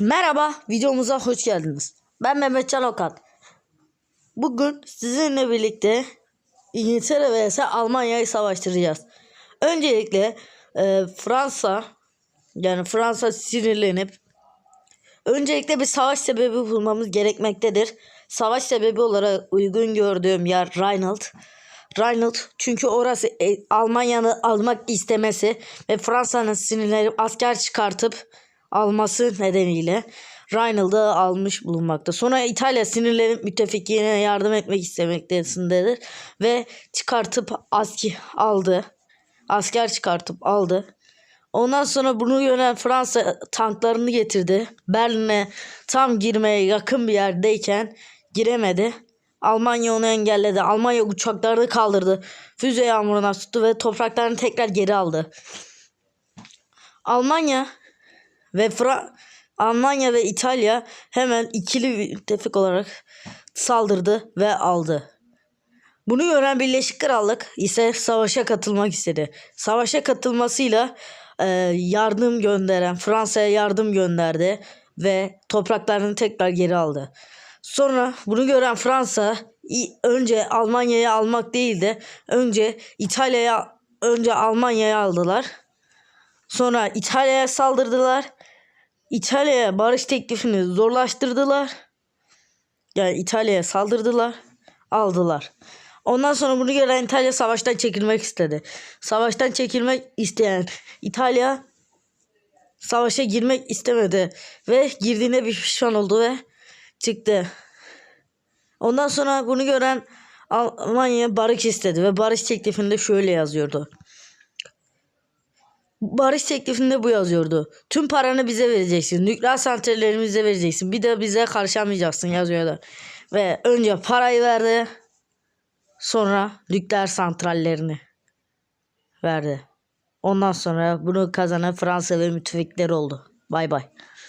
Merhaba, videomuza hoş geldiniz. Ben Mehmet Can Okan. Bugün sizinle birlikte İngiltere vs Almanya'yı savaştıracağız. Öncelikle e, Fransa, yani Fransa sinirlenip öncelikle bir savaş sebebi bulmamız gerekmektedir. Savaş sebebi olarak uygun gördüğüm yer Rheinland. Rheinland çünkü orası e, Almanya'nın almak istemesi ve Fransa'nın sinirlenip asker çıkartıp alması nedeniyle Rheinland'ı almış bulunmakta. Sonra İtalya sinirlenip müttefikine yardım etmek istemektesindedir ve çıkartıp aski aldı. Asker çıkartıp aldı. Ondan sonra bunu gören Fransa tanklarını getirdi. Berlin'e tam girmeye yakın bir yerdeyken giremedi. Almanya onu engelledi. Almanya uçaklarını kaldırdı. Füze yağmuruna tuttu ve topraklarını tekrar geri aldı. Almanya ve Fra Almanya ve İtalya hemen ikili müttefik olarak saldırdı ve aldı. Bunu gören Birleşik Krallık ise savaşa katılmak istedi. Savaşa katılmasıyla e, yardım gönderen Fransa'ya yardım gönderdi ve topraklarını tekrar geri aldı. Sonra bunu gören Fransa önce Almanya'yı almak değil de önce İtalya'ya önce Almanya'ya aldılar. Sonra İtalya'ya saldırdılar. İtalya'ya barış teklifini zorlaştırdılar. Yani İtalya'ya saldırdılar, aldılar. Ondan sonra bunu gören İtalya savaştan çekilmek istedi. Savaştan çekilmek isteyen İtalya savaşa girmek istemedi ve girdiğine bir pişman oldu ve çıktı. Ondan sonra bunu gören Almanya barış istedi ve barış teklifinde şöyle yazıyordu. Barış teklifinde bu yazıyordu. Tüm paranı bize vereceksin. Nükleer santrallerimizi bize vereceksin. Bir de bize karışamayacaksın yazıyordu. Ve önce parayı verdi. Sonra nükleer santrallerini verdi. Ondan sonra bunu kazanan Fransa ve müttefikleri oldu. Bay bay.